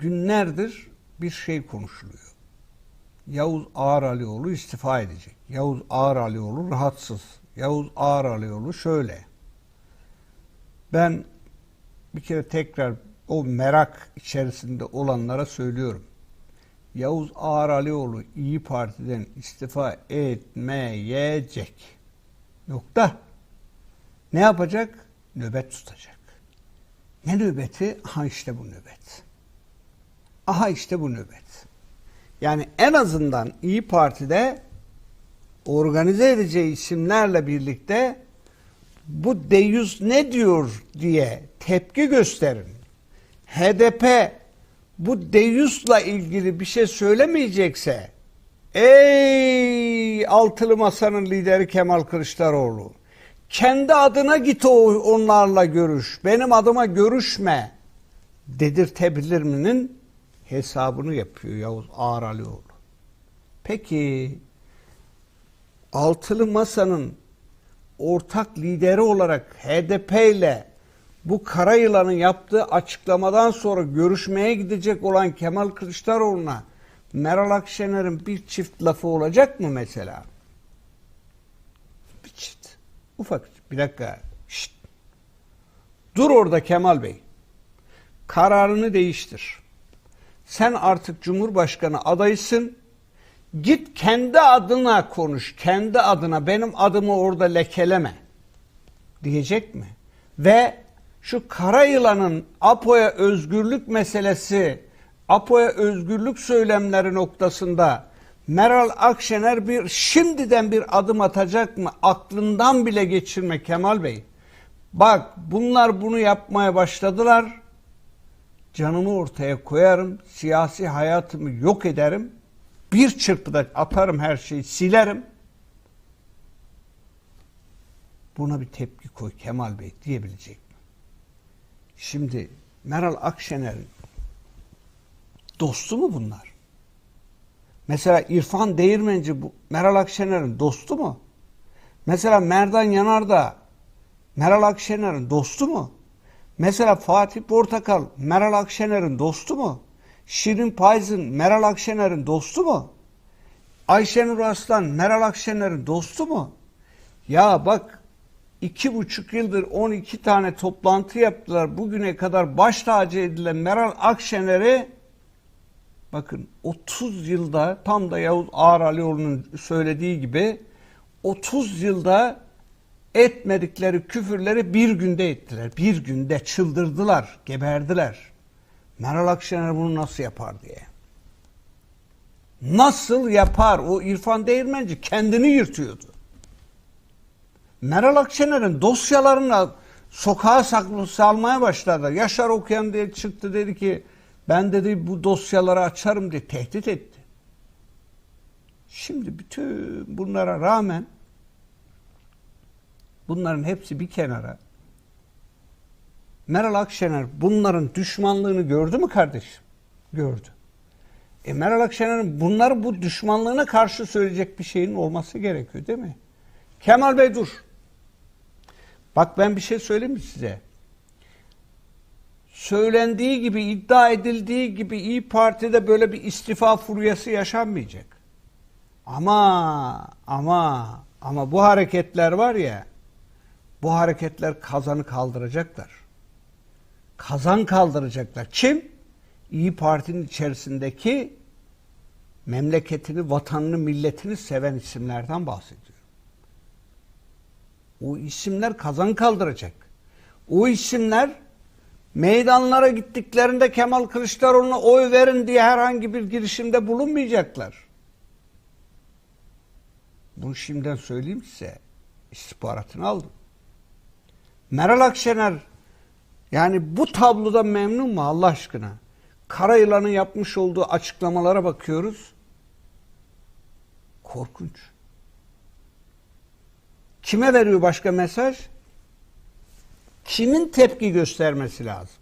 günlerdir bir şey konuşuluyor. Yavuz Ağar Alioğlu istifa edecek. Yavuz Ağar Alioğlu rahatsız. Yavuz Ağar Alioğlu şöyle. Ben bir kere tekrar o merak içerisinde olanlara söylüyorum. Yavuz Ağar Alioğlu İyi Parti'den istifa etmeyecek. Nokta. Ne yapacak? Nöbet tutacak. Ne nöbeti? Aha işte bu nöbet. Aha işte bu nöbet. Yani en azından İyi Parti'de organize edeceği isimlerle birlikte bu deyyus ne diyor diye tepki gösterin. HDP bu deyyusla ilgili bir şey söylemeyecekse ey altılı masanın lideri Kemal Kılıçdaroğlu kendi adına git onlarla görüş. Benim adıma görüşme dedirtebilir mi'nin hesabını yapıyor Yavuz Ağar Alioğlu. Peki altılı masanın ortak lideri olarak HDP ile bu kara yılanın yaptığı açıklamadan sonra görüşmeye gidecek olan Kemal Kılıçdaroğlu'na Meral Akşener'in bir çift lafı olacak mı mesela? Bir çift. Ufak. Bir dakika. Şşt. Dur orada Kemal Bey. Kararını değiştir. Sen artık Cumhurbaşkanı adaysın. Git kendi adına konuş. Kendi adına benim adımı orada lekeleme. Diyecek mi? Ve şu kara yılanın APO'ya özgürlük meselesi, APO'ya özgürlük söylemleri noktasında Meral Akşener bir şimdiden bir adım atacak mı? Aklından bile geçirme Kemal Bey. Bak bunlar bunu yapmaya başladılar. Canımı ortaya koyarım, siyasi hayatımı yok ederim. Bir çırpıda atarım her şeyi, silerim. Buna bir tepki koy Kemal Bey diyebilecek mi? Şimdi Meral Akşener'in dostu mu bunlar? Mesela İrfan Değirmenci bu Meral Akşener'in dostu mu? Mesela Merdan Yanardağ Meral Akşener'in dostu mu? Mesela Fatih Portakal Meral Akşener'in dostu mu? Şirin Payzın Meral Akşener'in dostu mu? Ayşenur Aslan Meral Akşener'in dostu mu? Ya bak iki buçuk yıldır 12 tane toplantı yaptılar. Bugüne kadar baş tacı edilen Meral Akşener'i bakın 30 yılda tam da Yavuz Ağar Alioğlu'nun söylediği gibi 30 yılda etmedikleri küfürleri bir günde ettiler. Bir günde çıldırdılar, geberdiler. Meral Akşener bunu nasıl yapar diye. Nasıl yapar? O İrfan Değirmenci kendini yırtıyordu. Meral Akşener'in dosyalarını sokağa saklı salmaya başladı. Yaşar Okuyan diye çıktı dedi ki ben dedi bu dosyaları açarım diye tehdit etti. Şimdi bütün bunlara rağmen bunların hepsi bir kenara. Meral Akşener bunların düşmanlığını gördü mü kardeşim? Gördü. E Meral Akşener'in bunları bu düşmanlığına karşı söyleyecek bir şeyin olması gerekiyor değil mi? Kemal Bey dur. Bak ben bir şey söyleyeyim mi size? Söylendiği gibi, iddia edildiği gibi İyi Parti'de böyle bir istifa furyası yaşanmayacak. Ama, ama, ama bu hareketler var ya, bu hareketler kazanı kaldıracaklar. Kazan kaldıracaklar. Kim? İyi Parti'nin içerisindeki memleketini, vatanını, milletini seven isimlerden bahsediyor. O isimler kazan kaldıracak. O isimler meydanlara gittiklerinde Kemal Kılıçdaroğlu'na oy verin diye herhangi bir girişimde bulunmayacaklar. Bunu şimdiden söyleyeyim size. İstihbaratını aldım. Meral Akşener yani bu tabloda memnun mu Allah aşkına? Kara yılanın yapmış olduğu açıklamalara bakıyoruz. Korkunç. Kime veriyor başka mesaj? Kimin tepki göstermesi lazım?